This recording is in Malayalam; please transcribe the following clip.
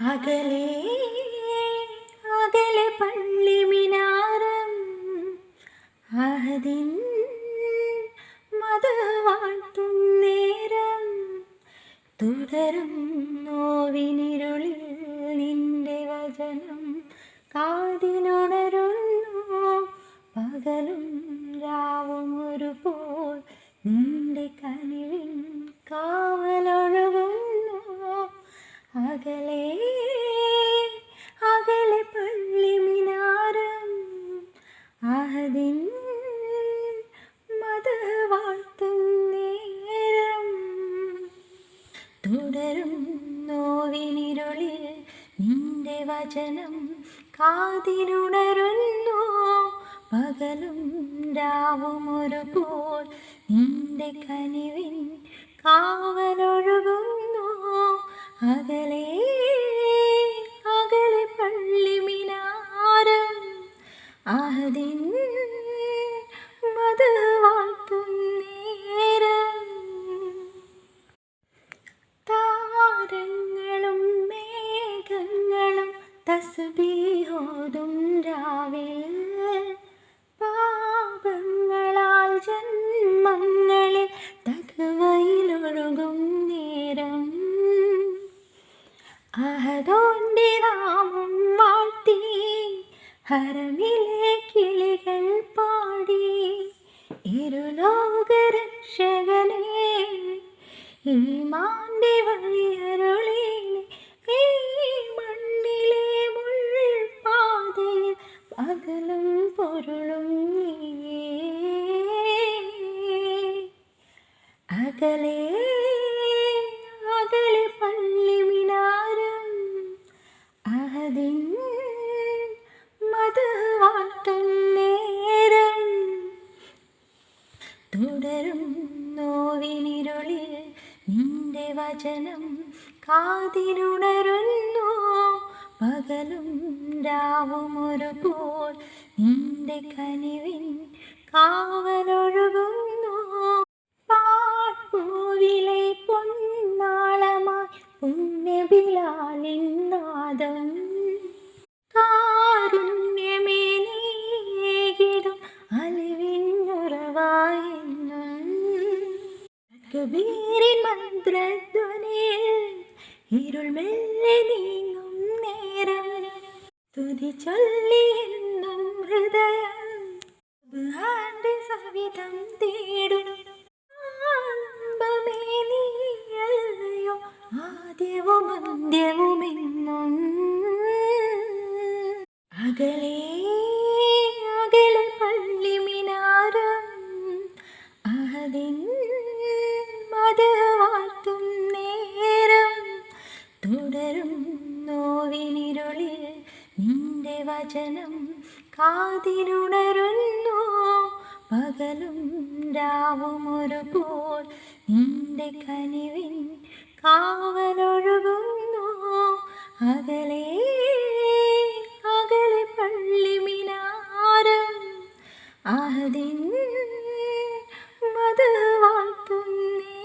അകലെ അകലെ പള്ളി മിനാരം. അഹദിൻ നേരം തുടരും നോവിനിരുളിൽ നിന്റെ വചനം. കാതിലുണരുന്നു പകലും രാവും ഒരുപോൽ നിന്റെ കനിവിൻ കാവലൊഴുകുന്നു നിന്റെ വചനം കാതിലുണരുന്നു. പകലും രാവും ഒരുപോൽ നിന്റെ കനിവിൻ കാവലൊഴുകുന്നു. അകലെ അകലെ പള്ളി മിനാരം. തസ്ബീഹോതും രാവിൽ പാപങ്ങളാൽ ജന്മങ്ങളിൽ തകവയിലൊഴുകും നേരം. അഹദോന്റെ നാമം വാഴ്ത്തി ഹരമിലെ കിളികൾ പാടി. ഇരുലോകരക്ഷകനെ ഈമാന്റെ വഴിയരുളീനെ അകലെ അകലെ പള്ളി മിനാരം. അഹദിൻ മത നേരം. തുടരും നോവിനിരുളിൽ നിന്റെ വചനം കാതിലുണരുന്നു. പകലും രാവും ഒരുപോൽ നിന്റെ കനിവിൻ കാവലൊഴുകുന്നു നാദം കാരുണ്യമേ നീകിടും അലിവിന്നുറവായെന്നും കബീരിൻ മന്ത്രധ്വനിയിൽ ഇരുൾ മെല്ലെ നീങ്ങും നേരം. തുതി ചൊല്ലിയെന്നും ഹൃദയം. സവിധം തേടും. അകലെ അകലെ പള്ളി മിനാരം. അഹദിൻ മത വാഴ്ത്തും നേരം. തുടരും നോവിനിരുളിൽ നിന്റെ വചനം കാതിലുണരുന്നു. പകലും രാവും ഒരുപോൽ നിന്റെ കനിവിൻ കാവലൊഴുകുന്നു. അകലെ നിൻ മത വാഴ്ത്തുന്നേ